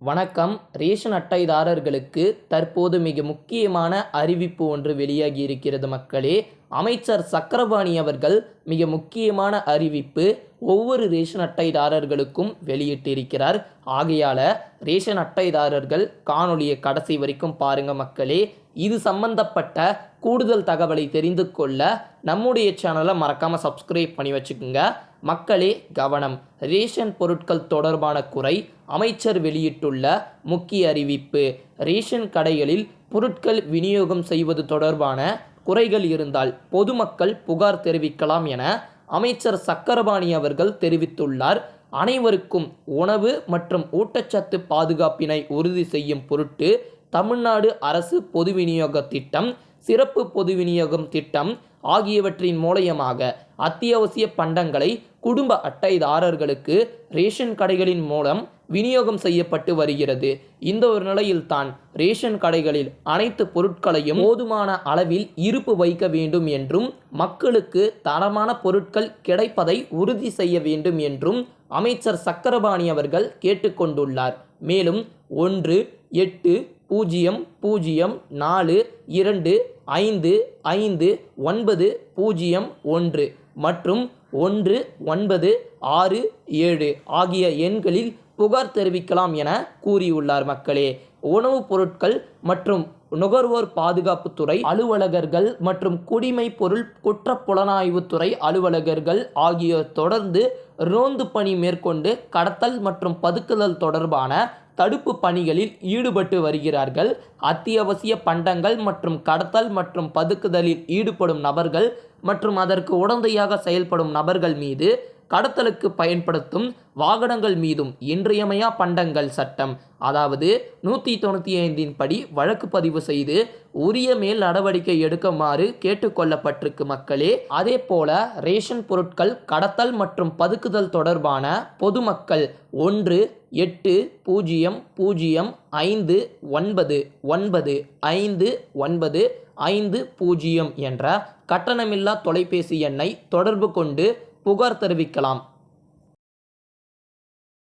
வணக்கம். ரேஷன் அட்டைதாரர்களுக்கு தற்போது மிக முக்கியமான அறிவிப்பு ஒன்று வெளியாகி இருக்கிறது மக்களே. அமைச்சர் சக்கரபாணி அவர்கள் மிக முக்கியமான அறிவிப்பு ஒவ்வொரு ரேஷன் அட்டைதாரர்களுக்கும் வெளியிட்டிருக்கிறார். ஆகையால் ரேஷன் அட்டைதாரர்கள் காணொளியை கடைசி வரைக்கும் பாருங்க மக்களே. இது சம்பந்தப்பட்ட கூடுதல் தகவலை தெரிந்து கொள்ள நம்முடைய சேனலை மறக்காமல் சப்ஸ்கிரைப் பண்ணி வச்சுக்கோங்க. மக்களே கவனம். ரேஷன் பொருட்கள் தொடர்பான குறை அமைச்சர் வெளியிட்டுள்ள முக்கிய அறிவிப்பு. ரேஷன் கடைகளில் பொருட்கள் விநியோகம் செய்வது தொடர்பான குறைகள் இருந்தால் பொதுமக்கள் புகார் தெரிவிக்கலாம் என அமைச்சர் சக்கரபாணி அவர்கள் தெரிவித்துள்ளார். அனைவருக்கும் உணவு மற்றும் ஊட்டச்சத்து பாதுகாப்பினை உறுதி செய்யும் பொருட்டு தமிழ்நாடு அரசு பொது விநியோக திட்டம் சிறப்பு பொது விநியோகம் திட்டம் ஆகியவற்றின் மூலயமாக அத்தியாவசிய பண்டங்களை குடும்ப அட்டைதாரர்களுக்கு ரேஷன் கடைகளின் மூலம் விநியோகம் செய்யப்பட்டு வருகிறது. இந்த ஒரு நிலையில்தான் ரேஷன் கடைகளில் அனைத்து பொருட்களையும் போதுமான அளவில் இருப்பு வைக்க வேண்டும் என்றும் மக்களுக்கு தரமான பொருட்கள் கிடைப்பதை உறுதி செய்ய வேண்டும் என்றும் அமைச்சர் சக்கரபாணி அவர்கள் கேட்டுக்கொண்டுள்ளார். மேலும் ஒன்று எட்டு பூஜ்ஜியம் பூஜ்ஜியம் நாலு இரண்டு ஐந்து ஐந்து ஒன்பது பூஜ்ஜியம் ஒன்று மற்றும் ஒன்று ஒன்பது ஆறு ஏழு ஆகிய எண்களில் புகார் தெரிவிக்கலாம் என கூறியுள்ளார் மக்களே. உணவுப் பொருட்கள் மற்றும் நுகர்வோர் பாதுகாப்புத்துறை அலுவலகர்கள் மற்றும் குடிமை பொருள் குற்றப் புலனாய்வுத்துறை அலுவலகர்கள் ஆகியோர் தொடர்ந்து ரோந்து பணி மேற்கொண்டு கடத்தல் மற்றும் பதுக்குதல் தொடர்பான தடுப்பு பணிகளில் ஈடுபட்டு வருகிறார்கள். அத்தியாவசிய பண்டங்கள் மற்றும் கடத்தல் மற்றும் பதுக்குதலில் ஈடுபடும் நபர்கள் மற்றும் அதற்கு உடந்தையாக செயல்படும் நபர்கள் மீது கடத்தலுக்கு பயன்படுத்தும் வாகனங்கள் மீதும் இன்றியமையா பண்டங்கள் சட்டம். அதாவது நூற்றி தொண்ணூற்றி ஐந்தின் படி வழக்கு பதிவு செய்து உரிய மேல் நடவடிக்கை எடுக்குமாறு கேட்டுக்கொள்ளப்பட்டிருக்கு மக்களே. அதே போல ரேஷன் பொருட்கள் கடத்தல் மற்றும் பதுக்குதல் தொடர்பான பொதுமக்கள் ஒன்று எட்டு பூஜ்ஜியம் பூஜ்ஜியம் ஐந்து ஒன்பது ஒன்பது ஐந்து ஒன்பது ஐந்து பூஜ்ஜியம் என்ற கட்டணமில்லா தொலைபேசி எண்ணை தொடர்பு கொண்டு புகார் தெரிவிக்கலாம்.